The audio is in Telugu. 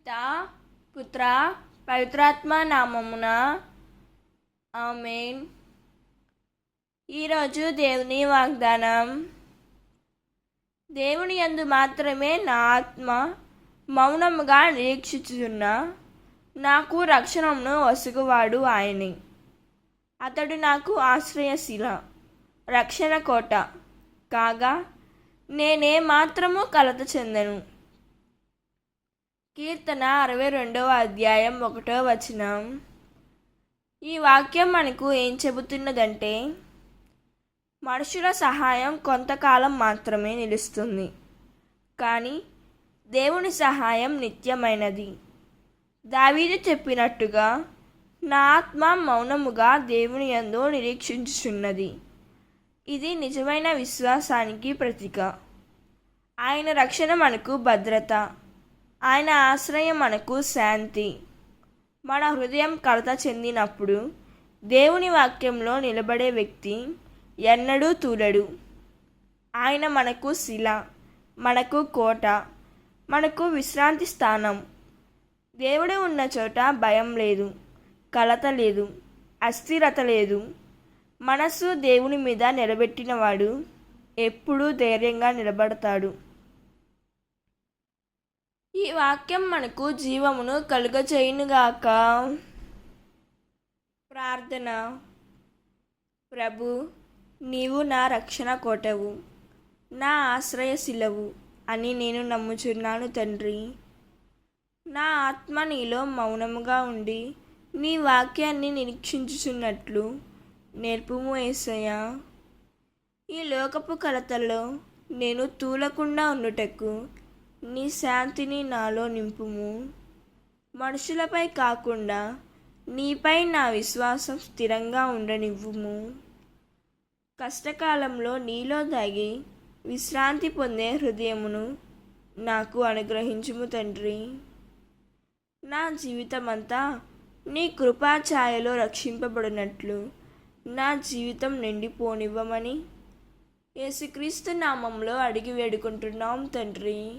పిత పుత్ర పవిత్రాత్మ నామమున. ఆమెన్. ఈరోజు దేవుని వాగ్దానం. దేవుని యందు మాత్రమే నా ఆత్మ మౌనముగా నిరీక్షిస్తున్న నాకు రక్షణను వసుగువాడు ఆయనే. అతడు నాకు ఆశ్రయశిల రక్షణ కోట. కాగా నేనే మాత్రము కలత చెందను. కీర్తన అరవై రెండవ అధ్యాయం ఒకటో వచనం. ఈ వాక్యం మనకు ఏం చెబుతున్నదంటే మనుషుల సహాయం కొంతకాలం మాత్రమే నిలుస్తుంది. కానీ దేవుని సహాయం నిత్యమైనది. దావీదు చెప్పినట్టుగా నా ఆత్మ మౌనముగా దేవుని యందు నిరీక్షించుచున్నది. ఇది నిజమైన విశ్వాసానికి ప్రతీక. ఆయన రక్షణ మనకు భద్రత ఆయన ఆశ్రయం మనకు శాంతి. మన హృదయం కలత చెందినప్పుడు దేవుని వాక్యంలో నిలబడే వ్యక్తి ఎన్నడూ తూలడు. ఆయన మనకు శిల మనకు కోట మనకు విశ్రాంతి స్థానం. దేవుడు ఉన్న చోట భయం లేదు కలత లేదు అస్థిరత లేదు. మనస్సు దేవుని మీద నిలబెట్టినవాడు ఎప్పుడూ ధైర్యంగా నిలబడతాడు. ఈ వాక్యం మనకు జీవమును కలుగచేయునుగాక ప్రార్థన. ప్రభు నీవు నా రక్షణ కోటవు నా ఆశ్రయశిలవు అని నేను నమ్ముచున్నాను తండ్రి. నా ఆత్మ నీలో మౌనముగా ఉండి నీ వాక్యాన్ని నిరీక్షించుచున్నట్లు నేర్పుము ఏసయ్యా. ఈ లోకపు కలతల్లో నేను తూలకుండా ఉండుటకు నీ శాంతిని నాలో నింపుము. మనుషులపై కాకుండా నీపై నా విశ్వాసం స్థిరంగా ఉండనివ్వుము. కష్టకాలంలో నీలో దాగి విశ్రాంతి పొందే హృదయమును నాకు అనుగ్రహించుము తండ్రి. నా జీవితమంతా నీ కృపాఛాయలో రక్షింపబడినట్లు నా జీవితం నిండిపోనివ్వమని యేసుక్రీస్తు నామంలో అడిగి వేడుకుంటున్నాం తండ్రి.